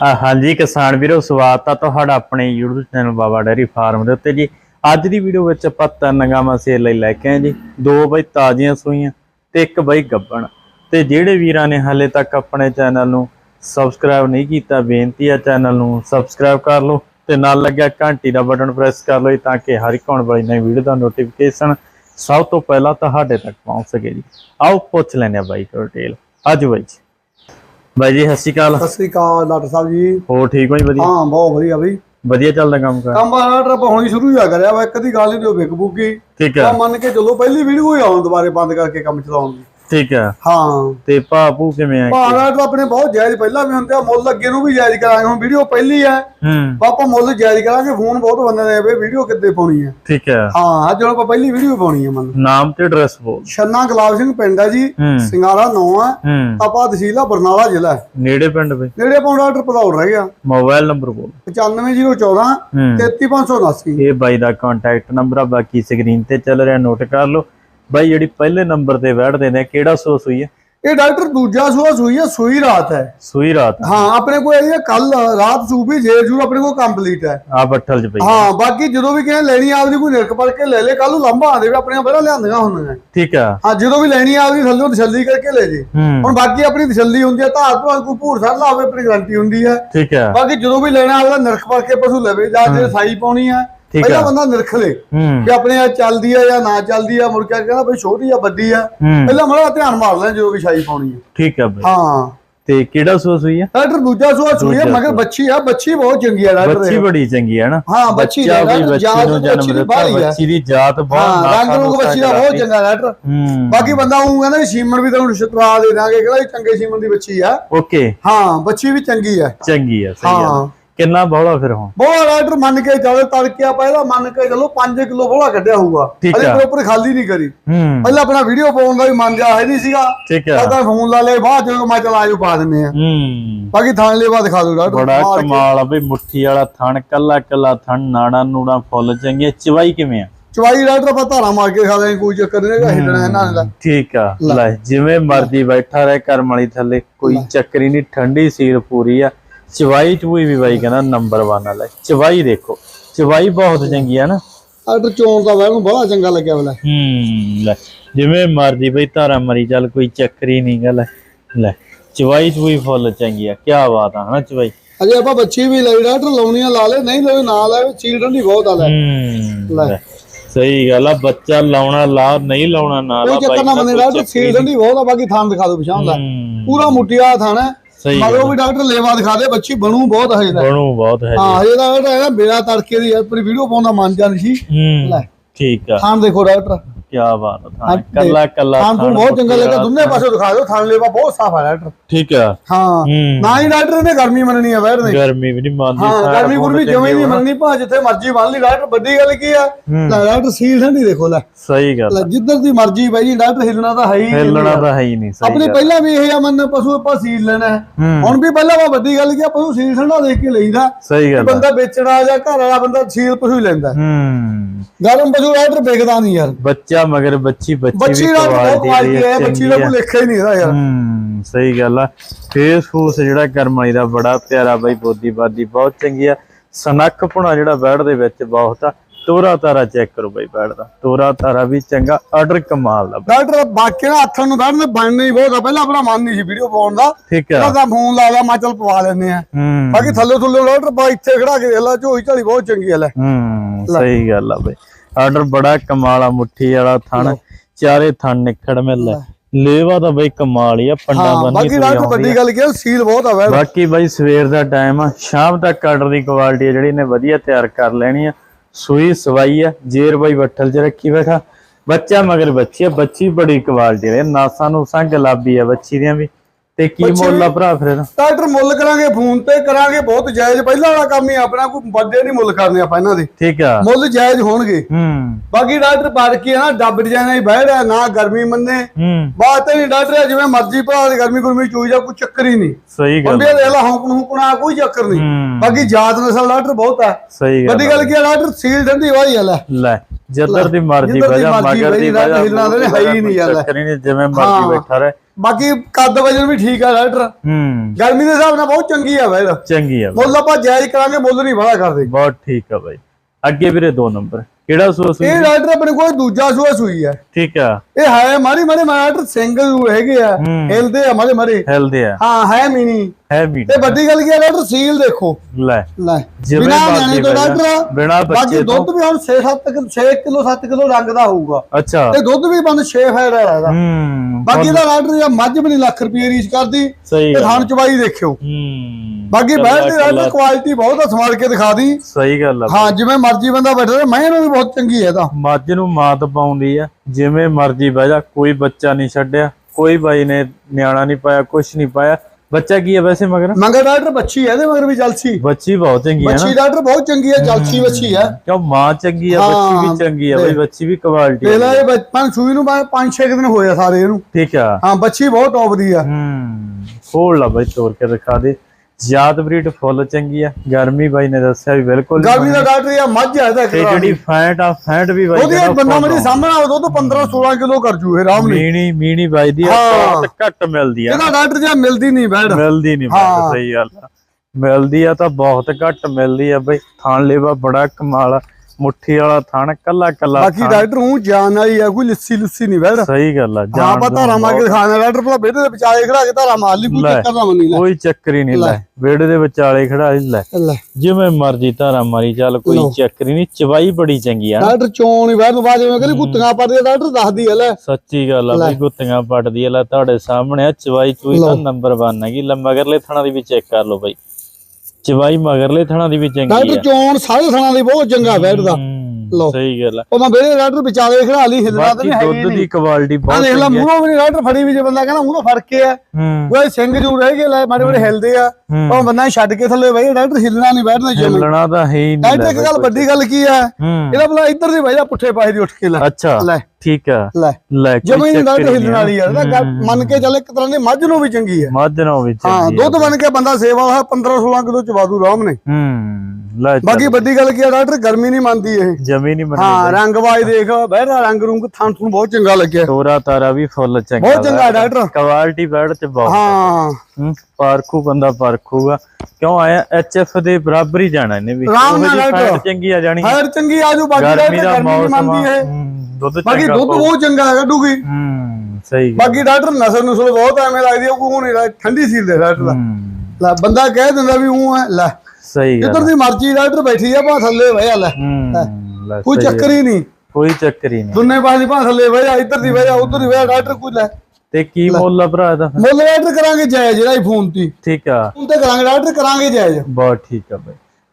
ਹਾਂਜੀ, ਕਿਸਾਨ ਵੀਰੋ, ਸਵਾਗਤ ਆ ਤੁਹਾਡਾ ਆਪਣੇ YouTube channel Baba dairy farm ਦੇ ਉੱਤੇ ਜੀ। ਅੱਜ ਦੀ ਵੀਡੀਓ ਵਿੱਚ ਆਪਾਂ ਤਿੰਨ ਗਾਵਾਂ ਸੇਲ ਲਈ ਲੈ ਕੇ ਆਏ ਜੀ। ਦੋ ਬਈ ਤਾਜ਼ੀਆਂ ਸੂਈਆਂ ਤੇ ਇੱਕ ਬਈ ਗੱਬਣ। ਤੇ ਜਿਹੜੇ ਵੀਰਾਂ ਨੇ ਹਾਲੇ ਤੱਕ ਆਪਣੇ ਚੈਨਲ ਨੂੰ ਸਬਸਕ੍ਰਾਈਬ ਨਹੀਂ ਕੀਤਾ, ਬੇਨਤੀ ਆ ਚੈਨਲ ਨੂੰ ਸਬਸਕ੍ਰਾਈਬ ਕਰ ਲਓ ਤੇ ਨਾਲ ਲੱਗਿਆ ਘੰਟੀ ਦਾ ਬਟਨ ਪ੍ਰੈਸ ਕਰ ਲਓ ਜੀ ਤਾਂ ਕਿ ਹਰ ਇੱਕ ਆਉਣ ਵਾਲੀ ਨਵੀਂ ਵੀਡੀਓ ਦਾ ਨੋਟੀਫਿਕੇਸ਼ਨ ਸਭ ਤੋਂ ਪਹਿਲਾਂ ਤੁਹਾਡੇ ਤੱਕ ਪਹੁੰਚ ਸਕੇ ਜੀ। ਆਓ ਪੁੱਛ ਲੈਂਦੇ ਆ ਬਾਈ ਕੋਲ ਡਿਟੇਲ ਅੱਜ ਬਾਈ ਜੀ ਬਾਈ ਜੀ ਸਤਿ ਸ਼੍ਰੀ ਅਕਾਲ। ਸਤਿ ਸ੍ਰੀ ਅਕਾਲ ਡਾਕਟਰ ਸਾਹਿਬ ਜੀ। ਹੋਰ ਠੀਕ ਹੋ ਜੀ ਵਧੀਆ? ਹਾਂ ਬਹੁਤ ਵਧੀਆ ਬਈ। ਵਧੀਆ ਚੱਲਦਾ ਕੰਮ ਕਰ? ਕੰਮ ਆਰਡਰ ਆਪਾਂ ਹੁਣੀ ਸ਼ੁਰੂ ਹੀ ਕਰਿਆ ਵਾ ਕਦੀ ਗੱਲ ਨਹੀਂ ਜੋ ਵਿਕ ਬੁਕੀ ਠੀਕ ਹੈ ਮੰਨ ਕੇ ਚਲੋ ਪਹਿਲੀ ਵੀਡੀਓ ਹੀ ਆਉਣ ਦੁਬਾਰੇ ਬੰਦ ਕਰਕੇ ਕੰਮ ਚਲਾਉਣ ਦੀ। ਠੀਕ ਹੈ ਹਾਂ। ਤੇ ਭਾਪੂ ਕਿਵੇਂ ਆ? ਭਾਅ ਤਾਂ ਆਪਣੇ ਬਹੁਤ ਜਾਇਜ਼ ਪਹਿਲਾਂ ਵੀ ਹੁੰਦੇ ਆ ਮੁੱਲ ਅੱਗੇ ਨੂੰ ਵੀ ਜਾਇਜ਼ ਕਰਾਂਗੇ ਹੁਣ ਵੀਡੀਓ ਪਹਿਲੀ ਹੂੰ। ਆਪਾਂ ਮੁੱਲ ਜਾਇਜ਼ ਕਰਾਂਗੇ ਫੋਨ ਬਹੁਤ ਬੰਦੇ ਨੇ ਵੀ ਵੀਡੀਓ ਕਿੱਦੇ ਪਾਉਣੀ ਹੈ ਠੀਕ ਹੈ ਹਾਂ ਅੱਜ ਆਪਾਂ ਪਹਿਲੀ ਵੀਡੀਓ ਪਾਉਣੀ ਹੈ ਮੰਨ ਨਾਮ ਤੇ ਐਡਰੈਸ ਬੋਲ। ਛੰਨਾ ਗੁਲਾਬ ਸਿੰਘ ਪਿੰਡ ਹੈ ਜੀ ਸਿੰਗਾਰਾ 9 ਹੈ ਹੂੰ। ਆਪਾਂ ਤਹਿਸੀਲ ਆ ਬਰਨਾਲਾ ਜ਼ਿਲ੍ਹਾ। ਨੇੜੇ ਪਿੰਡ ਬਈ ਨੇੜੇ ਆਪਾਂ ਡਾਕਟਰ ਪਧੌੜ ਰਹਿ ਗਿਆ। ਮੋਬਾਈਲ ਨੰਬਰ ਬੋਲ। 95014 ਹੂੰ। 33579 ਇਹ ਬਾਈ ਦਾ ਕੰਟੈਕਟ ਨੰਬਰ ਆ ਬਾਕੀ ਸਕਰੀਨ ਤੇ ਚੱਲ ਰਿਹਾ ਨੋਟ ਕਰ ਲਓ। ਬਾਈ ਜਿਹੜੀ ਪਹਿਲੇ ਨੰਬਰ ਤੇ ਬੈਠਦੇ ਨੇ ਕਿਹੜਾ ਸੋਸ ਹੋਈ ਹੈ? ਇਹ ਡਾਕਟਰ ਦੂਜਾ ਸੂਆ ਸੂਈ ਹੈ ਸੂਈ ਰਾਤ ਹੈ। ਸੂਈ ਰਾਤ। ਹਾਂ ਆਪਣੇ ਕੋਲ ਇਹ ਕੱਲ ਰਾਤ ਸੂਪੀ ਜੇ ਜੂ ਆਪਣੇ ਕੋਲ ਕੰਪਲੀਟ ਹੈ। ਆ ਬੱਠਲ ਚ ਪਈ। ਹਾਂ ਬਾਕੀ ਜਦੋਂ ਵੀ ਕਿਸੇ ਲੈਣੀ ਆਪਦੀ ਕੋਈ ਨਿਰਕ ਪੜ ਕੇ ਲੈ ਲੇ ਕੱਲ ਨੂੰ ਲੰਬਾ ਆਦੇ ਵੀ ਆਪਣੀਆਂ ਪਹਿਲਾਂ ਲਿਆਂਦੀਆਂ ਹੁੰਦੀਆਂ ਠੀਕ ਹੈ ਹਾਂ ਜਦੋਂ ਵੀ ਲੈਣੀ ਆਪਦੀ ਥੱਲੋਂ ਤਸੱਲੀ ਕਰਕੇ ਲੈ ਜੇ। ਹੁਣ ਬਾਕੀ ਆਪਣੀ ਤਸੱਲੀ ਹੁੰਦੀ ਹੈ ਧਾਰ ਤੋਂ ਕੋਈ ਭੂਰ ਸਰ ਲਾਵੇ ਆਪਣੀ ਗਾਰੰਟੀ ਹੁੰਦੀ ਹੈ। ਠੀਕ ਹੈ ਬਾਕੀ ਜਦੋਂ ਵੀ ਲੈਣਾ ਆਪਦਾ ਨਿਰਖ ਪੜ ਕੇ ਪਸ਼ੂ ਲਵੇ ਜਾਂ ਜੇ ਸਾਈ ਪਾਉਣੀ ਹੈ ਠੀਕ ਪਹਿਲਾਂ ਬੰਦਾ ਨਿਰਖ ਲੇ ਕਿ ਆਪਣੇ ਆ ਚੱਲਦੀ ਹੈ ਜਾਂ ਨਾ ਚੱਲਦੀ ਹੈ ਮੁੜ ਕੇ ਕਹਿੰਦਾ ਬਈ ਛੋਟੀ ਆ ਵੱਡੀ ਆ। ਪਹਿਲਾਂ ਮੜਾ ਧਿਆਨ ਮਾਰ ਲੈ ਜਦੋਂ ਵੀ ਸਾਈ ਪਾਉਣੀ ਹੈ ਠੀਕ ਹੈ ਬਾਈ। ਹਾਂ। ਤੇ ਕਿਹੜਾ ਸੋਸ ਹੋਈ ਹੈ ਡਾਕਟਰ ਦੂਜਾ ਸੂਆ ਸੂਈ ਦੂਜਾ ਮਗਰ ਸੂਆ। ਬੱਚੀ ਆ ਬੱਚੀ ਬਹੁਤ ਚੰਗੀ ਆ ਡਾਕਟਰ। ਬੱਚੀ ਬੜੀ ਚੰਗੀ ਹੈ ਨਾ। ਹਾਂ ਬੱਚੀ ਦਾ ਬੱਚੀ ਜਾਤ ਨੂੰ ਜਨਮ ਦਿੱਤਾ ਆ। ਬੱਚੀ ਦੀ ਜਾਤ ਬਹੁਤ ਰੰਗ ਰੂਪ ਬੱਚੀ ਦਾ ਬਹੁਤ ਚੰਗਾ ਡਾਕਟਰ। ਬਾਕੀ ਬੰਦਾ ਉਹ ਕਹਿੰਦਾ ਸੀਮਨ ਵੀ ਤੁਹਾਨੂੰ ਛਤਰਾ ਦੇ ਦਾਂਗੇ ਕਿਹੜਾ ਚੰਗੇ ਸੀਮਨ ਦੀ ਬੱਚੀ ਆ। ਓਕੇ। ਹਾਂ ਬੱਚੀ ਵੀ ਚੰਗੀ ਆ। ਚੰਗੀ ਹੈ ਸਹੀ ਹਾਂ। ਕਿੰਨਾ ਬੌਲਾ ਫਿਰ ਹੁਣ? ਬਹੁਤ ਡਾਕਟਰ ਮੰਨ ਕੇ ਚੱਲ ਤੜਕੇ ਆਪਾਂ ਇਹਦਾ ਮੰਨ ਕੇ ਚਲੋ 5 ਕਿਲੋ ਬੋਲਾ ਕੱਢਿਆ ਹੋਊਗਾ। ਅਜੇ। ਪ੍ਰੋਪਰ ਖਾਲੀ ਨਹੀਂ ਕਰੀ। ਪਹਿਲਾਂ ਆਪਣਾ ਵੀਡੀਓ ਪਾਉਣ ਦਾ ਵੀ ਮਨ ਜਾ ਹੈ ਨਹੀਂ ਸੀਗਾ ਤਾਂ ਫੋਨ ਲਾ ਲਏ ਬਾਅਦ ਜਦੋਂ ਮੈਂ ਚਲ ਆਜੋ ਪਾ ਦਿੰਨੇ ਆ ਬਾਕੀ ਥਾਣ ਲੇਵਾ ਦਿਖਾ ਦਿਓ ਡਾਕਟਰ। ਬੜਾ। ਕਮਾਲ ਆ ਬਈ ਮੁੱਠੀ ਵਾਲਾ ਥਣ ਕੱਲਾ ਕੱਲਾ ਥਣ ਨਾੜਾ ਨੂੜਾ ਫੁੱਲ ਚੰਗੇ ਚਵਾਈ ਕਿਵੇਂ ਆ? ਚਵਾਈ ਡਾਕਟਰ ਆਪਾਂ ਧਾਰਾ ਮਾਰ ਕੇ ਖਾ ਲੈਂ ਕੋਈ ਚੱਕਰ ਨਹੀਂ ਹੈਗਾ ਹਿੱਲਣਾ ਇਹਨਾਂ ਦਾ। ਠੀਕ ਆ। ਲੈ। ਜਿਵੇਂ ਮਰਜ਼ੀ ਬੈਠਾ ਰਹੇ ਕਰਮ ਵਾਲੀ ਥੱਲੇ ਕੋਈ ਚੱਕਰ ਹੀ ਨਹੀਂ ਠੰਡੀ ਸੀਰ ਪੂਰੀ ਆ। ਚਵਾਈ ਚੂਈ ਵੀ ਬਾਈ ਕਹਿੰਦਾ ਨੰਬਰ 1 ਆ ਲੈ ਚਵਾਈ ਦੇਖੋ। ਚਵਾਈ ਬਹੁਤ ਚੰਗੀ ਆ ਨਾ। ਡਾਕਟਰ ਚੋਣ ਦਾ ਵੈਲ ਨੂੰ ਬੜਾ ਚੰਗਾ ਲੱਗਿਆ ਵਾਲਾ। ਹੂੰ ਲੈ ਜਿਵੇਂ ਮਰਜ਼ੀ ਬਈ ਧਾਰਾ ਮਰੀ ਚੱਲ ਕੋਈ ਚੱਕਰ ਨਹੀਂ ਗੱਲ ਲੈ ਚਵਾਈ ਚੂਈ ਫੁੱਲ ਚੰਗੀ ਆ ਕੀ ਬਾਤ ਆ ਹਨਾ ਚਵਾਈ? ਅਜੇ ਆਪਾਂ ਬੱਚੀ ਵੀ ਲਈ ਡਾਕਟਰ ਲਾਉਣੀਆਂ ਲਾ ਲੈ ਨਹੀਂ ਲਾਉਣੀ ਨਾ ਲਾਵੇ ਚੀਲ ਠੰਡੀ ਬਹੁਤ ਆ ਲੈ। ਸਹੀ ਗੱਲ ਆ ਬੱਚਾ ਲਾਉਣਾ ਲਾ ਨਹੀਂ ਲਾਉਣਾ ਨਾ ਲਾ ਕੋਈ ਚੱਕਰ ਨਾ ਮੰਨੇ ਡਾਕਟਰ ਸੀਲ ਠੰਡੀ ਬਹੁਤ ਆ ਬਾਕੀ ਥਾਂ ਦਿਖਾ ਦਿਓ ਪਛਾਣ ਦਾ। ਪੂਰਾ ਮੁੱਟਿਆ ਥਾਂ ਹੈ ਸਹੀ ਮਗਰੋਂ ਵੀ ਡਾਕਟਰ ਲੇਵਾ ਦਿਖਾ ਦੇ ਬੱਚੀ ਬਣੂ ਬਹੁਤ ਹਜੇ ਦਾ ਬਣੂ ਬਹੁਤ ਹੈ ਹਾਂ ਹਜੇ ਦਾ ਜਿਹੜਾ ਹੈਗਾ ਮੇਰਾ ਤੜਕੇ ਦੀ ਆਪਣੀ ਵੀਡੀਓ ਪਾਉਂਦਾ ਮਨ ਜਾਂ ਨਹੀਂ ਸੀ। ਹੂੰ ਲੈ। ਠੀਕ ਆ। ਥਾਂ ਦੇਖੋ ਡਾਕਟਰ। ਕੀ ਬਾਤ ਆ ਥਾਂ ਕੱਲਾ ਕੱਲਾ ਥਾਂ ਨੂੰ ਬਹੁਤ ਚੰਗਾ ਲੱਗਾ ਦੋਨੇ ਪਾਸੇ ਦਿਖਾ ਦਿਓ ਥਾਂ ਲੇਵਾ ਬਹੁਤ ਸਾਫ਼ ਆ ਡਾਕਟਰ। ਠੀਕ ਆ। ਹਾਂ ਹੂੰ। ਨਾ ਹੀ ਡਾਕਟਰ ਨੇ ਗਰਮੀ ਮੰਨਣੀ ਆ ਬੈਠ ਦੇ। ਗਰਮੀ ਵੀ ਨਹੀਂ ਮੰਨਦੀ ਹਾਂ ਗਰਮੀ ਗੁਰਮੀ ਜਿਵੇਂ ਵੀ। ਮੰਨਣੀ ਭਾ ਜਿੱਥੇ ਮਰਜ਼ੀ ਬੰਨ ਲਈ ਡਾਕਟਰ ਵੱਡੀ ਗੱਲ ਕੀ ਆ? ਹੂੰ। ਡਾਕਟਰ ਸੀਲ ਠੰਡੀ ਦੇਖੋ ਲੈ। ਸਹੀ ਗੱਲ। ਜਿੱਧਰ ਦੀ ਮਰਜ਼ੀ ਬਾਈ ਜੀ ਡਾਕਟਰ ਹਿੱਲਣਾ ਤਾਂ ਹੈ ਹੀ ਨਹੀਂ। ਹਿੱਲਣਾ ਤਾਂ ਹੈ ਹੀ ਨਹੀਂ ਸਹੀ ਆਪਣੇ ਪਹਿਲਾਂ ਵੀ ਇਹ ਆ ਮੰਨ ਪਸ਼ੂ ਆਪਾਂ ਸੀਲ ਲੈਣਾ ਹੈ। ਹੂੰ। ਹੁਣ ਵੀ ਪਹਿਲਾਂ ਵਾ ਵੱਡੀ ਗੱਲ ਕੀ ਆ ਪਸ਼ੂ ਸੀਲ ਠੰਡਾ ਦੇਖ ਕੇ ਲਈਦਾ। ਸਹੀ ਗੱਲ। ਬੰਦਾ ਵੇਚਣਾ ਜਾਂ ਘਰ ਵਾਲਾ ਬੰਦਾ ਸੀਲ ਪਸ਼ੂ ਹੀ ਲੈਂਦਾ। ਹੂੰ। ਗਰਮ ਪਸ਼ੂ ਡਾਕਟਰ ਵਿਕਦਾ ਨਹੀਂ ਯਾਰ। ਬੱਚਾ ਮਗਰ ਬੱਚੀ ਬੱਚੀ ਬੱਚੀ ਵੀ ਦਾ ਬਹੁਤ ਕੁਆਲਿਟੀ ਕੁਆਲਿਟੀ ਦੀ ਹੈ ਹੈ ਬੱਚੀ ਦਾ ਕੋਈ ਲੇਖਾ ਹੀ ਨਹੀਂ ਇਹਦਾ ਯਾਰ। ਹੂੰ ਸਹੀ ਗੱਲ ਆ। ਫੇਸ ਫੂਸ ਜਿਹੜਾ ਕਰਮਾਈ ਦਾ ਬੜਾ ਪਿਆਰਾ ਬਾਈ ਬੋਦੀ ਬਾਦੀ ਬਹੁਤ ਚੰਗੀ ਆ। ਸਨੱਖ ਪੁਣਾ ਜਿਹੜਾ ਬੈੜ ਦੇ ਵਿੱਚ ਬਹੁਤ ਆ ਤੋਰਾ ਤਾਰਾ ਚੈੱਕ ਕਰੋ ਬਾਈ ਬੈੜ ਦਾ। ਤੋਰਾ ਤਾਰਾ ਵੀ ਚੰਗਾ ਆਰਡਰ ਕਮਾਲ ਦਾ ਬਾਈ। ਡਾਕਟਰ ਬਾਕੀ ਨਾ ਹੱਥਾਂ ਨੂੰ ਬੈਠਣ ਬਣਨੇ ਹੀ ਬਹੁਤ ਆ ਪਹਿਲਾਂ ਆਪਣਾ ਮਨ ਨਹੀਂ ਸੀ ਵੀਡੀਓ ਪਾਉਣ ਦਾ। ਠੀਕ ਇਹਦਾ ਆ ਤਾਂ ਫੋਨ ਲਾ ਲਾ ਮੈਂ ਚੱਲ ਪਵਾ ਲੈਨੇ ਆ ਹੂੰ। ਬਾਕੀ ਥੱਲੇ ਥੱਲੇ ਡਾਕਟਰ ਬਾ ਇੱਥੇ ਖੜਾ ਕੇ ਦੇਖ ਲਾ ਝੋਈ ਝਾਲੀ ਬਹੁਤ ਚੰਗੀ ਆ ਲੈ। ਹੂੰ ਸਹੀ ਗੱਲ ਆ ਬਾਈ। ਆਰਡਰ ਬੜਾ ਕਮਾਲ ਆ ਮੁੱਠੀ ਵਾਲਾ ਥਣ ਚਾਰੇ ਥਣ ਨਿਖੜ ਮਿਲ। ਲੇਵਾ ਤਾਂ ਬਾਈ ਕਮਾਲ ਹੀ ਆ ਪੰਡਾ ਬੰਨੀ ਬਾਕੀ ਆਉਂਦੀ ਵੱਡੀ ਗੱਲ ਕੀ ਆ ਸੀਲ ਬਹੁਤ ਆ ਵੈਲ ਬਾਕੀ ਬਾਈ ਸਵੇਰ ਦਾ ਟਾਈਮ ਆ ਸ਼ਾਮ ਤੱਕ ਆਰਡਰ ਦੀ ਕੁਆਲਿਟੀ ਆ ਜਿਹੜੀ ਨੇ ਵਧੀਆ ਤਿਆਰ ਕਰ ਲੈਣੀ ਆ। ਸੂਈ ਸਵਾਈ ਆ ਜੇਰ ਬਾਈ ਬੱਠਲ 'ਚ ਰੱਖੀ ਬੈਠਾ। ਬੱਚਾ ਮਗਰ ਬੱਚੀ ਆ ਬੱਚੀ ਬੜੀ ਕੁਆਲਿਟੀ ਦੇ ਨਾਸਾਂ ਨੂੰ ਸੰਗ ਲਾਬੀ ਆ ਬੱਚੀ ਦੀਆਂ ਵੀ। ਤੇ ਕੀ ਮੁੱਲ ਆ ਭਰਾ ਫਿਰ ਇਹਦਾ? ਡਾਕਟਰ ਮੁੱਲ ਕਰਾਂਗੇ ਫੋਨ ਤੇ ਕਰਾਂਗੇ ਬਹੁਤ ਜਾਇਜ਼। ਪਹਿਲਾਂ ਵਾਲਾ ਕੰਮ ਹੀ ਆਪਣਾ ਕੋਈ ਵੱਡੇ ਨਹੀਂ ਮੁੱਲ ਕਰਨੇ ਆਪਾਂ ਇਹਨਾਂ ਦੇ। ਠੀਕ ਆ। ਮੁੱਲ ਜਾਇਜ਼ ਹੋਣਗੇ। ਹੂੰ। ਬਾਕੀ ਡਾਕਟਰ ਬਾੜ ਕੇ ਨਾ ਡੱਬ ਜਾਣਾ ਹੀ ਬਹਿ ਰਿਹਾ ਨਾ ਗਰਮੀ ਮੰਨੇ। ਹੂੰ। ਬਾਤ ਨਹੀਂ ਡਾਕਟਰ ਜਿਵੇਂ ਮਰਜ਼ੀ ਭਰਾ ਦੀ ਗਰਮੀ ਗੁਰਮੀ ਚੂਈ ਜਾ ਕੋਈ ਚੱਕਰ ਹੀ ਨਹੀਂ। ਸਹੀ ਗੱਲ ਬੰਦੇ ਦੇ ਲਾ ਹੌਂਕਣ ਹੁਕਣਾ ਕੋਈ ਚੱਕਰ ਨਹੀਂ। ਹੂੰ। ਬਾਕੀ ਜਾਤ ਨਸਲ ਡਾਕਟਰ ਬਹੁਤ ਆ। ਸਹੀ ਗੱਲ ਵੱਡੀ ਗੱਲ ਕੀ ਆ ਡਾਕਟਰ ਸੀਲ ਠੰਡੀ ਵਾਲੀ ਆ ਲੈ। ਲੈ ਜਿੱਧਰ ਦੀ ਮਰਜ਼ੀ ਵਜਾ ਮਗਰ ਦੀ ਵਜਾ ਹਿੱਲਣਾ ਤਾਂ ਹੈ ਹੀ ਨਹੀਂ ਯਾਰ ਲੈ। ਚੱਕਰ ਹੀ ਨਹੀਂ ਜਿਵੇਂ ਹਾਂ। ਮਰਜ਼ੀ ਬੈਠਾ ਰਹੇ। ਬਾਕੀ ਕੱਦ ਵਜਨ ਵੀ ਠੀਕ ਆ ਡਾਕਟਰ। ਹੂੰ। ਗਰਮੀ ਦੇ ਹਿਸਾਬ ਨਾਲ ਬਹੁਤ ਚੰਗੀ ਆ ਵੈੜ ਚੰਗੀ ਆ ਮੁੱਲ ਆਪਾਂ ਜਾਇਜ਼ ਕਰਾਂਗੇ ਮੁੱਲ ਨਹੀਂ ਵਾਲਾ ਕਰਦੇ। ਬਹੁਤ ਠੀਕ ਆ ਬਾਈ। ਅੱਗੇ ਵੀਰੇ ਦੋ ਨੰਬਰ। ਕਿਹੜਾ ਸੂਆ ਸੂਈ ਇਹ ਡਾਕਟਰ ਆਪਣੇ ਕੋਲ ਦੂਜਾ ਸੂਆ ਸੂਈ ਆ ਠੀਕ ਆ। ਇਹ ਹੈ ਮਾਰੀ ਮਾਰੇ ਡਾਕਟਰ ਸਿੰਗਲ ਹੈਗੇ ਆ। ਹੂੰ। ਹਿਲਦੇ ਆ ਮਾਰੇ ਮਾਰੇ ਹੈਲਦੇ ਆ। ਹਾਂ ਹੈ ਮਿਨੀ ਹੈ ਵੀ ਤੇ ਵੱਡੀ ਗੱਲ ਕੀ ਆ ਡਾਕਟਰ ਸੀਲ ਦੇਖੋ। ਲੈ। ਲੈ। ਬਿਨਾ ਨਿਆਣੇ ਤੋਂ ਡਾਕਟਰ ਬਿਨਾਂ ਬੱਚੇ ਤੋਂ। ਦੁੱਧ ਵੀ ਹੁਣ 6-7 ਕਿਲੋ 6 ਕਿਲੋ 7 ਕਿਲੋ ਰੰਗ ਦਾ ਹੋਊਗਾ। ਅੱਛਾ। ਤੇ ਦੁੱਧ ਵੀ ਬੰਦ 6 ਫੈਰ ਵਾਲਾ ਇਹਦਾ। ਹੂੰ ਬਾਕੀ ਦਾ ਡਾਕਟਰ ਜਾਂ ਮੱਝ ਵੀ ਨਹੀਂ ਲੱਖ ਰੁਪਏ ਰੀਚ ਕਰਦੀ। ਤੇ ਥਣ ਚਵਾਈ ਦੇਖਿਓ। ਹੂੰ। ਬਾਕੀ ਬੈਠ ਦੀ ਕੱਲਾ- ਕੁਆਲਿਟੀ ਬਹੁਤ ਆ ਸਮਾਰ ਕੇ ਦਿਖਾ ਦੀ। ਸਹੀ ਗੱਲ ਆ ਹਾਂ ਜਿਵੇਂ ਮਰਜ਼ੀ ਬੰਦਾ ਬੈਠਾ ਮੈਂ ਵੀ ਬਹੁਤ ਚੰਗੀ ਹੈ ਤਾਂ। ਮੱਝ ਨੂੰ ਮਾਤ ਪਾਉਂਦੀ ਆ ਜਿਵੇਂ ਮਰਜ਼ੀ ਬਹਿ ਜਾ ਕੋਈ ਬੱਚਾ ਨਹੀਂ ਛੱਡਿਆ ਕੋਈ ਬਾਈ ਨੇ ਨਿਆਣਾ ਨਹੀਂ ਪਾਇਆ ਕੁਛ ਨਹੀਂ ਪਾਇਆ। ਬੱਚਾ ਕੀ ਹੈ ਵੈਸੇ ਮਗਰ? ਮੰਗਾ ਡਾਕਟਰ ਬੱਚੀ ਹੈ ਇਹਦੇ ਮਗਰ ਵੀ ਜਲਸੀ। ਬੱਚੀ ਬਹੁਤ ਚੰਗੀ ਹੈ ਨਾ। ਬੱਚੀ ਡਾਕਟਰ ਬਹੁਤ ਚੰਗੀ ਹੈ ਜਲਸੀ ਬੱਚੀ ਹੈ। ਕਿਉਂ ਮਾਂ ਚੰਗੀ ਆ ਬੱਚੀ ਹਾਂ, ਵੀ ਚੰਗੀ ਆ ਬਈ। ਬੱਚੀ ਵੀ ਕੁਆਲਿਟੀ ਦੇਖ ਲੈ ਇਹ ਬਚਪਨ ਸੂਈ ਨੂੰ 5-6 ਦਿਨ ਹੋਏ ਆ ਸਾਰੇ ਇਹਨੂੰ। ਠੀਕ ਆ। ਹਾਂ ਬੱਚੀ ਬਹੁਤ ਟੌਪ ਦੀ ਆ। ਹੂੰ ਖੋਲ ਲਾ ਬਈ ਤੋੜ ਕੇ ਦਿਖਾ ਦੇ। ਜਾਤ ਬਰੀਡ ਫੁੱਲ ਚੰਗੀ ਆ। ਗਰਮੀ ਬਾਈ ਨੇ ਦੱਸਿਆ ਵੀ ਬਿਲਕੁਲ ਗਰਮੀ ਦਾ ਡਾਕਟਰ ਇਹ ਮੱਝ ਹੈ ਇਹਦਾ ਤੇ ਜਿਹੜੀ ਫੈਟ ਆ ਫੈਟ ਵੀ ਬਾਈ ਉਹਦੀ ਬੰਦਾ ਮੇਰੀ ਆ। ਸਾਹਮਣੇ ਆਵੇ ਦੁੱਧ 15-16 ਕਿਲੋ ਕਰ ਜੂ ਇਹ ਆਰਾਮ ਨਹੀਂ। ਮੀਣੀ ਮੀਣੀ ਬਾਈ ਦੀ ਆ, ਘੱਟ ਮਿਲਦੀ ਆ। ਇਹਦਾ ਡਾਕਟਰ ਜਿਹਾ ਮਿਲਦੀ ਨਹੀਂ ਬੈਡ। ਮਿਲਦੀ ਨਹੀਂ। ਬਾਈ ਸਹੀ ਗੱਲ ਆ। ਮਿਲਦੀ ਆ ਤਾਂ ਬਹੁਤ ਘੱਟ ਮਿਲਦੀ ਆ ਬਈ। ਥਾਣ ਲੇਵਾ ਬੜਾ ਕਮਾਲ ਆ। ਮੁੱਠੀ ਵਾਲਾ ਥਣ ਕੱਲਾ ਕੱਲਾ ਬਾਕੀ ਡਾਕਟਰ ਉਹ ਜਾਨ ਵਾਲੀ ਆ ਕੋਈ ਲੱਸੀ ਲੁੱਸੀ ਨਹੀਂ ਬੈਡ ਸਹੀ ਗੱਲ ਆ ਹਾਂ ਜਾਣ ਆਪਾਂ ਧਾਰਾ ਮਾਰ ਕੇ ਦਿਖਾਣਾ ਡਾਕਟਰ ਭਲਾ ਬੇਟੇ ਦੇ ਵਿਚਾਲੇ ਖੜਾ ਕੇ ਧਾਰਾ ਮਾਰ ਲਈ ਕੋਈ। ਚੱਕਰ ਨਾ ਮੰਨੀ ਲੈ। ਕੋਈ ਚੱਕਰ ਹੀ ਨਹੀਂ ਲੈ। ਵਿਹੜੇ ਦੇ ਵਿਚਾਲੇ ਖੜਾ ਹੀ ਲੈ। ਜਿਵੇਂ ਮਰਜ਼ੀ ਧਾਰਾ ਮਾਰੀ ਚੱਲ ਕੋਈ। ਚੱਕਰ ਹੀ ਨਹੀਂ ਚਵਾਈ ਬੜੀ ਚੰਗੀ ਆ ਡਾਕਟਰ ਚੋਣ ਨਹੀਂ ਬੈਠ ਤੋਂ ਬਾਅਦ ਜਿਵੇਂ ਕਹਿੰਦੀ ਕੁੱਤੀਆਂ ਪੜਦੀ ਡਾਕਟਰ ਦੱਸਦੀ ਆ ਲੈ। ਸੱਚੀ ਗੱਲ ਆ ਬਈ ਗੁੱਤੀਆਂ ਪੱਟਦੀ ਆ ਲੈ ਤੁਹਾਡੇ ਸਾਹਮਣੇ ਆ ਚਵਾਈ ਚੂਈ ਤਾਂ ਨੰਬਰ 1 ਹੈਗੀ। ਲੈ ਮਗਰਲੇ ਥਣਾ ਦੀ ਵੀ ਚੈੱਕ ਕਰ ਲਓ ਬਈ। ਚਵਾਈ ਮਗਰਲੇ ਥਣਾ ਦੀ ਵੀ ਚੰਗੀ ਡਾਕਟਰ ਆ ਚੋਣ ਸਾਰੇ ਥਾਂ ਦੀ ਬਹੁਤ ਚੰਗਾ ਬੈਠਦਾ। ਹੂੰ, ਲਓ। ਸਹੀ ਗੱਲ ਆ। ਉਹ ਮੈਂ ਬੇੜੇ ਡਾਕਟਰ ਵਿਚਾਲੇ ਖੜਾ ਲਈ ਹਿਲਦਾ ਤਾਂ ਨਹੀਂ ਹੈਗੀ ਦੁੱਧ ਦੀ ਕੁਆਲਿਟੀ ਆ ਬਹੁਤ ਦੇਖ ਲੈ ਆ। ਮੂੰਹੋਂ ਵੀ ਡਾਕਟਰ ਫੜੀ ਵੀ ਜੇ ਬੰਦਾ ਕਹਿੰਦਾ ਮੂੰਹੋਂ ਫੜ ਕੇ ਆ। ਹੂੰ। ਉਹ ਸਿੰਘ ਜੂ ਰਹਿ ਗਏ ਲੈ ਮਾੜੇ ਮਾੜੇ ਹਿਲਦੇ ਆ। ਉਹ ਬੰਦਾ ਛੱਡ ਕੇ ਥੱਲੇ ਬਈ ਡਾਕਟਰ ਹਿਲਣਾ ਨਹੀਂ ਬੈਠਣਾ ਜਿਵੇਂ ਹਿੱਲਣਾ ਤਾਂ ਹੈ ਹੀ ਨਹੀਂ ਡਾਕਟਰ ਇੱਕ ਗੱਲ ਵੱਡੀ ਗੱਲ ਕੀ ਹੂੰ? ਇਹਦਾ ਭਲਾ ਇੱਧਰ ਦੀ ਵਜ੍ਹਾ ਪੁੱਠੇ ਪਾਸੇ ਦੀ ਉੱਠ ਕੇ ਲੈ। ਅੱਛਾ ਲੈ। ਠੀਕ ਆ। ਲੈ। ਲੈ ਜਮੇ ਨਹੀਂ ਚੱਕਰ ਡਾਕਟਰ ਹੀ ਹਿੱਲਣ ਵਾਲੀ ਆ। ਇਹਦਾ ਗੱਲ ਮੰਨ ਕੇ ਚੱਲ ਇੱਕ ਤਰ੍ਹਾਂ ਦੀ ਮੱਝ ਨੂੰ ਵੀ ਚੰਗੀ ਆ ਮੱਝ ਨਾਲ ਵੀ ਹਾਂ ਚੰਗੀ ਆ ਦੁੱਧ ਬਣ ਕੇ ਬੰਦਾ ਸੇਵਾ ਵਾਲਾ 15 16 ਕਿਲੋ ਚਵਾਦੂ ਆਰਾਮ ਨੇ। ਹੂੰ ਲੈ ਬਾਕੀ ਵੱਡੀ ਗੱਲ ਕੀ ਆ ਡਾਕਟਰ ਗਰਮੀ ਨਹੀਂ ਮੰਨਦੀ ਇਹ। ਜਮੀ ਨਹੀਂ ਮੰਨੀ ਹਾਂ ਰੰਗ ਵਾਜ ਦੇਖ ਬਹਿਰਾ ਰੰਗ ਰੂੰਗ ਥਾਂ ਥੂੰ ਬਹੁਤ ਚੰਗਾ ਲੱਗਿਆ। ਤੋਰਾ ਤਾਰਾ ਵੀ ਫੁੱਲ ਚੰਗਾ ਬਹੁਤ ਚੰਗਾ ਡਾਕਟਰ ਕੁਆਲਿਟੀ ਬੈਡ ਚ ਬਹੁਤ ਹਾਂ। ਹੂੰ। ਪਾਰਖੂ ਬੰਦਾ ਪਾਰਖੂਗਾ। ਕਿਉਂ ਆਇਆ? ਐਚਐਫ ਦੇ ਬਰਾਬਰ ਹੀ ਜਾਣਾ ਇਹਨੇ ਵੀ ਆਰਾਮ ਨਾਲ ਚੰਗੀ ਆ ਜਾਣੀ। ਹਾਇਰ ਚੰਗੀ ਆਜੂ ਬਾਕੀ ਗਰਮੀ ਦਾ ਮੌਸਮ ਹੂੰ, ਦੁੱਧ ਬਾਕੀ ਚੰਗਾ ਦੁੱਧ ਪਾਊ। ਬਹੁਤ ਚੰਗਾ ਕੱਢੂਗੀ ਹੂੰ ਸਹੀ ਬਾਕੀ ਡਾਕਟਰ ਨਸਲ ਨੁਸਲ ਬਹੁਤ ਐਵੇਂ ਲੱਗਦੀ ਆ ਕੋਈ ਨਹੀਂ ਠੰਡੀ ਸੀਲ ਦੇ ਡਾਕਟਰ ਦਾ। ਹੂੰ। ਲੈ ਬੰਦਾ ਕਹਿ ਦਿੰਦਾ ਵੀ ਉਹ ਹੈ ਲੈ। ਸਹੀ ਗੱਲ ਜਿੱਧਰ ਦੀ ਮਰਜ਼ੀ ਡਾਕਟਰ ਬੈਠੀ ਆ ਭਾ ਥੱਲੇ ਬਹਿ ਜਾ ਲੈ। ਹੂੰ ਕੋਈ ਚੱਕਰ ਹੀ ਨਹੀਂ। ਕੋਈ ਚੱਕਰ ਹੀ ਨਹੀਂ। ਦੁੰਨੇ ਪਾਸੇ ਭਾ ਥੱਲੇ ਬਹਿ ਜਾ ਇੱਧਰ ਦੀ ਬਹਿ ਜਾ ਉੱਧਰ ਦੀ ਬਹਿ ਜਾ ਡਾਕਟਰ ਕੋਈ ਲੈ। ਤੇ ਕੀ ਮੁੱਲ ਆ ਭਰਾ ਇਹਦਾ ਫਿਰ? ਮੁੱਲ ਡਾਕਟਰ ਕਰਾਂਗੇ ਜਾਇਜ਼ ਜਿਹੜਾ ਹੀ ਫੋਨ ਤੇ ਠੀਕ ਆ। ਫੋਨ ਤੇ ਕਰਾਂਗੇ ਡਾਕਟਰ ਕਰਾਂਗੇ ਜਾਇਜ਼। ਬਹੁਤ ਠੀਕ ਆ ਬਈ।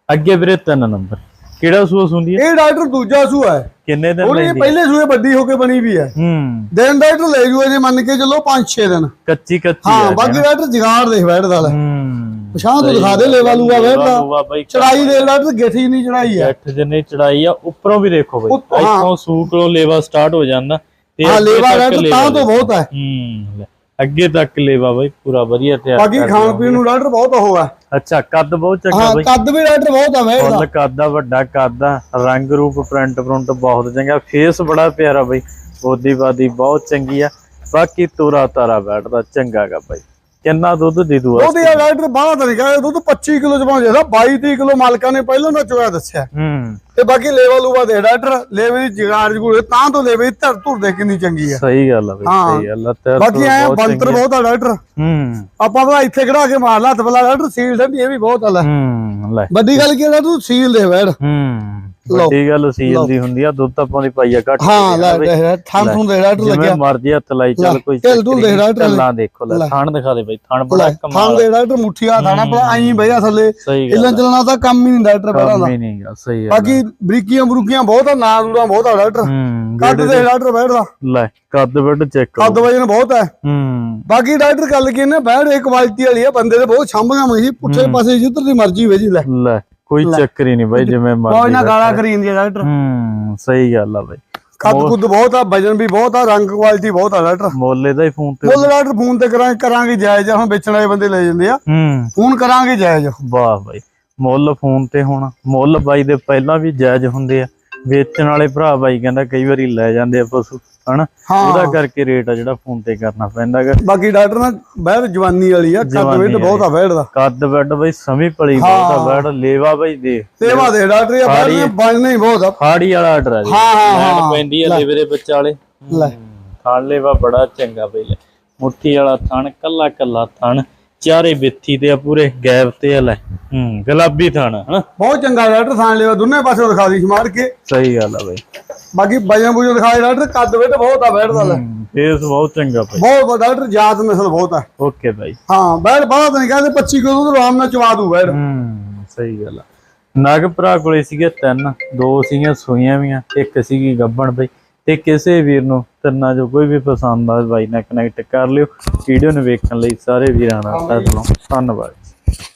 ਅੱਗੇ ਵੀਰੇ ਤਿੰਨ ਨੰਬਰ। ਕਿਹੜਾ ਸੂਆ ਸੁੰਦੀ ਹੈ ਇਹ ਡਾਕਟਰ ਦੂਜਾ ਸੂਆ ਹੈ। ਕਿੰਨੇ ਦਿਨ ਉਹਨੇ ਲੈਂਦੀ ਪਹਿਲੇ ਸੂਏ ਵੱਡੀ ਹੋ ਕੇ ਬਣੀ ਵੀ ਹੈ। ਹੂੰ। ਦਿਨ ਡਾਕਟਰ ਲੈ ਜੂਏ ਜੇ ਮੰਨ ਕੇ ਚੱਲੋ 5-6 ਦਿਨ। ਕੱਚੀ ਕੱਚੀ ਹਾਂ ਆ ਬਾਕੀ ਡਾਕਟਰ ਜਗਾੜ ਦੇਖ ਬੈਠਦਾ ਲੈ। ਹੂੰ। ਪਛਾਣ ਤੋਂ ਦਿਖਾ ਦੇ ਲੇਵਾ ਲੂਆ ਬੈਠਦਾ ਬਈ ਚੜਾਈ ਦੇ ਡਾਕਟਰ ਗਿੱਠੀ ਨਹੀਂ ਚੜਾਈ ਹੈ ਅੱਠ ਜਿੰਨੇ ਚੜਾਈ ਆ ਉੱਪਰੋਂ ਵੀ ਦੇਖੋ ਬਈ। ਹਾਂ। ਇੱਥੋਂ ਸੂਕਲੋਂ ਲੇਵਾ ਸਟਾਰਟ ਹੋ ਜਾਂਦਾ ਹਾਂ ਅੱਗੇ ਲੇਵਾ ਤੱਕ ਲੇਵਾ ਤਾਂ ਤੋਂ ਬਹੁਤ ਹੈ। ਹੂੰ ਲੈ, ਅੱਗੇ ਤੱਕ ਲੇਵਾ ਬਈ ਪੂਰਾ ਵਧੀਆ ਤਿਆਰ ਬਾਕੀ ਖਾਣ। ਪੀਣ ਨੂੰ ਡਾਕਟਰ ਬਹੁਤ ਉਹ ਹੈ। ਅੱਛਾ ਕੱਦ ਬਹੁਤ ਚੰਗਾ ਹਾਂ ਬਈ। ਕੱਦ ਵੀ ਡਾਕਟਰ ਬਹੁਤ ਹੈ ਬੈਠਦਾ ਫੁੱਲ ਕੱਦ ਆ ਵੱਡਾ ਕੱਦ ਆ ਰੰਗ ਰੂਪ ਪ੍ਰਿੰਟ ਪ੍ਰਿੰਟ ਬਹੁਤ ਚੰਗਾ। ਫੇਸ ਬੜਾ ਪਿਆਰਾ ਬਈ ਬੋਦੀ ਬਾਦੀ ਬਹੁਤ ਚੰਗੀ ਆ। ਬਾਕੀ ਤੋਰਾ ਤਾਰਾ ਬੈਠਦਾ ਚੰਗਾਗਾ ਬਈ। ਕਿੰਨਾ ਦੁੱਧ ਦੇ ਦੂ ਉਹਦੇ ਆ ਡਾਕਟਰ ਬਾਹਲਾ ਤਰੀਕਾ ਇਹ ਦੁੱਧ 25 ਕਿਲੋ ਚ ਪਹੁੰਚ ਜਾਂਦਾ 22 30 ਕਿਲੋ ਮਾਲਕਾਂ ਨੇ ਪਹਿਲਾਂ ਨਾ ਚੋਇਆ ਦੱਸਿਆ। ਹੂੰ। ਤੇ ਬਾਕੀ ਲੇਵਾ ਲੂਵਾ ਦੇ ਡਾਕਟਰ ਲੇਵੇ ਦੀ ਜਗਾੜ ਜਗੂੜ ਤਾਂ ਤੋਂ ਲੇਵੇ ਧਰ ਧੁਰ ਦੇ ਕਿੰਨੀ ਚੰਗੀ ਆ। ਸਹੀ ਗੱਲ ਆ ਬਈ। ਸਹੀ ਗੱਲ ਆ ਤੇ ਬਾਕੀ ਐ ਬੰਤਰ ਬਹੁਤ ਆ ਡਾਕਟਰ। ਹੂੰ। ਆਪਾਂ ਭਲਾ ਇੱਥੇ ਖੜਾ ਕੇ ਮਾਰ ਲਾ ਹੱਥ ਬਲਾ ਡਾਕਟਰ ਸੀਲ ਠੰਡੀ ਇਹ ਵੀ ਬਹੁਤ ਆ ਲੈ। ਹੂੰ ਲੈ। ਵੱਡੀ ਗੱਲ ਕੀ ਹੈ ਤੂੰ ਸੀਲ ਦੇ ਬੈਠ। ਹੂੰ। ਵੱਡੀ ਗੱਲ ਸੀਲ ਦੀ ਹੁੰਦੀ ਆ ਦੁੱਧ ਤਾਂ ਪਾਉਂਦੀ ਪਾਈ ਆ ਘੱਟ ਹਾਂ ਲੈ ਦੇਖ ਥਾਂ ਥੂੰ ਦੇ ਜਿਵੇਂ ਲੱਗਿਆ। ਮਰਜ਼ੀ ਹੱਥ ਲਾਈ ਚੱਲ ਲੈ, ਕੋਈ ਢਿੱਲ ਢੁੱਲ ਦੇਖ ਡਾਕਟਰ ਢੱਲਾਂ ਦੇਖੋ ਲੈ ਥਣ ਦਿਖਾ ਦੇ ਬਈ ਥਣ ਬੜਾ ਲੈ ਕਮਾਲ ਦੇ ਡਾਕਟਰ ਮੁੱਠੀਆ ਥਾਣਾ ਭਲਾ ਆਈ ਬਈਆ ਥੱਲੇ। ਹਿੱਲਣ ਚਲਣਾ ਤਾਂ ਕੰਮ ਹੀ ਨਹੀਂ ਡਾਕਟਰ ਪਹਿਲਾਂ ਦਾ। ਹੀ ਨਹੀਂ ਸਹੀ ਆ। ਬਾਕੀ ਬਰੀਕੀਆਂ ਬਰੂਕੀਆਂ ਬਹੁਤ ਆ ਨਾਂ ਦੂਰਾ ਬਹੁਤ ਆ ਡਾਕਟਰ। ਹੂੰ ਕੱਦ ਦੇ ਡਾਕਟਰ ਬੈਠਦਾ ਲੈ ਕੱਦ ਵੱਡ ਚੈੱਕ ਕਰੋ। ਕੱਦ ਵਜਨ ਬਹੁਤ ਹੈ ਹੂੰ। ਬਾਕੀ ਡਾਕਟਰ ਗੱਲ ਕੀ ਨੇ ਬੈਠ ਇੱਕ ਕੁਆਲਿਟੀ ਵਾਲੀ ਆ ਬੰਦੇ ਦੇ ਬਹੁਤ ਛੰਭੀਆਂ ਮਹੀ ਪੁੱਠੇ ਪਾਸੇ ਜਿੱਧਰ ਦੀ ਮਰਜ਼ੀ ਵੇਜੀ ਲੈ। ਲੈ। ਕੋਈ ਚੱਕਰ ਹੀ ਨਹੀਂ ਬਾਈ ਜਿਵੇਂ ਕੋਈ ਮਰਜ਼ੀ ਨਾ ਗਾਲਾਂ ਕਰੀ ਜਾਂਦੀ ਡਾਕਟਰ ਹੂੰ ਸਹੀ ਗੱਲ ਆ ਬਾਈ। ਕੱਦ ਕੁੱਦ ਬਹੁਤ ਆ ਵਜਨ ਵੀ ਬਹੁਤ ਆ ਰੰਗ ਕੁਆਲਿਟੀ ਬਹੁਤ ਆ ਡਾਕਟਰ ਮੋਲੇ ਦਾ ਹੀ ਫੋਨ ਤੇ ਮੁੱਲ ਡਾਕਟਰ ਫੋਨ ਤੇ ਕਰਾਂਗੇ ਕਰਾਂਗੇ ਜਾਇਜ਼ ਆ, ਹੁਣ ਵੇਚਣ ਵਾਲੇ ਬੰਦੇ ਲੈ ਜਾਂਦੇ ਆ। ਹੂੰ। ਫੋਨ ਕਰਾਂਗੇ ਜਾਇਜ਼ ਵਾਹ ਬਾਈ ਮੁੱਲ ਫੋਨ ਤੇ ਹੋਣਾ। ਮੁੱਲ ਬਾਈ ਦੇ ਪਹਿਲਾਂ ਵੀ ਜਾਇਜ਼ ਹੁੰਦੇ ਆ। ਵੇਚਣ ਵਾਲੇ ਭਰਾ ਬਾਈ ਕਹਿੰਦਾ ਕਈ ਵਾਰੀ ਲੈ ਜਾਂਦੇ ਆ ਪਸ਼ੂ ਹਨਾ? ਹਾਂ। ਉਹਦਾ ਕਰਕੇ ਰੇਟ ਆ ਜਿਹੜਾ ਫੋਨ ਤੇ ਕਰਨਾ ਪੈਂਦਾ ਗਾ। ਬਾਕੀ ਡਾਕਟਰ ਨਾਲ ਬੈਠ ਜਵਾਨੀ ਵਾਲੀ ਆ ਕੱਦ ਵੇਟ ਬਹੁਤ ਆ ਬੈਠ ਦਾ। ਕੱਦ ਬੈੱਡ ਬਈ ਸਮੀ ਪਲੀ ਬਹੁਤ ਆ ਬੈੱਡ ਲੇਵਾ ਬਈ ਦੇ। ਸੇਵਾ ਦੇ ਡਾਕਟਰ ਇਹ ਬੈਠ ਨੇ ਬਣਨੇ ਹੀ ਬਹੁਤ ਆ। ਫਾੜੀ ਵਾਲਾ ਆਰਡਰ ਆ ਜੀ। ਹਾਂ, ਹਾਂ। ਪੈਂਦੀ ਆ ਲੇਵੇ ਦੇ ਵਿਚਾਲੇ ਲੈ। ਥਣ ਲੇਵਾ ਬੜਾ ਚੰਗਾ ਬਈ ਲੈ। ਮੁੱਠੀ ਵਾਲਾ ਥਣ ਕੱਲਾ ਕੱਲਾ ਥਣ। ਚਾਰੇ ਬਿੱਥੀ ਤੇ ਆ ਪੂਰੇ ਗੈਪ ਤੇ ਆ ਲੈ। ਹੂੰ ਗੁਲਾਬੀ ਥਣ ਹਨਾ? ਬਹੁਤ ਚੰਗਾ ਡਾਕਟਰ ਸਾਨ ਲਿਆ ਦੋਨੇ ਪਾਸੇ ਦਿਖਾ ਦੀ ਸਮਾਰ ਕੇ। ਸਹੀ ਗੱਲ ਆ ਬਈ। ਬਾਕੀ ਵਜਨ ਬੁਜਨ ਦਿਖਾ ਦੇ ਡਾਕਟਰ ਕੱਦ ਵੇਟ ਬਹੁਤ ਆ ਬੈਠ ਦਾ ਲੈ। ਫੇਸ ਬਹੁਤ ਚੰਗਾ ਬਈ। ਬਹੁਤ ਵੱਡਾ ਡਾਕਟਰ ਜਾਤ ਨਸਲ ਬਹੁਤ ਆ। ਓਕੇ ਬਾਈ। ਹਾਂ ਬੈਠ ਬਾਹਰ ਤਾਂ ਨਹੀਂ ਕਹਿੰਦੇ 25 ਕਿਲੋ ਤੋਂ ਆਰਾਮ ਨਾਲ ਚਵਾ ਦੂ ਬੈਠ। ਹੂੰ ਸਹੀ ਗੱਲ ਆ। ਨਗ ਭਰਾ ਕੋਲੇ ਸੀਗੇ ਤਿੰਨ ਦੋ ਸੀਗੀਆਂ ਸੂਈਆਂ ਵੀਆਂ ਇੱਕ ਸੀਗੀ ਗੱਬਣ ਬਈ। ਤੇ ਕਿਸੇ ਵੀਰ ਨੂੰ ਤਿੰਨਾਂ ਜੋ ਕੋਈ ਵੀ ਪਸੰਦ ਆ ਬਾਈ ਨਾਲ ਕਨੈਕਟ ਕਰ ਲਿਓ। ਵੀਡੀਓ ਨੂੰ ਵੇਖਣ ਲਈ ਸਾਰੇ ਵੀਰਾਂ ਦਾ ਧੰਨਵਾਦ।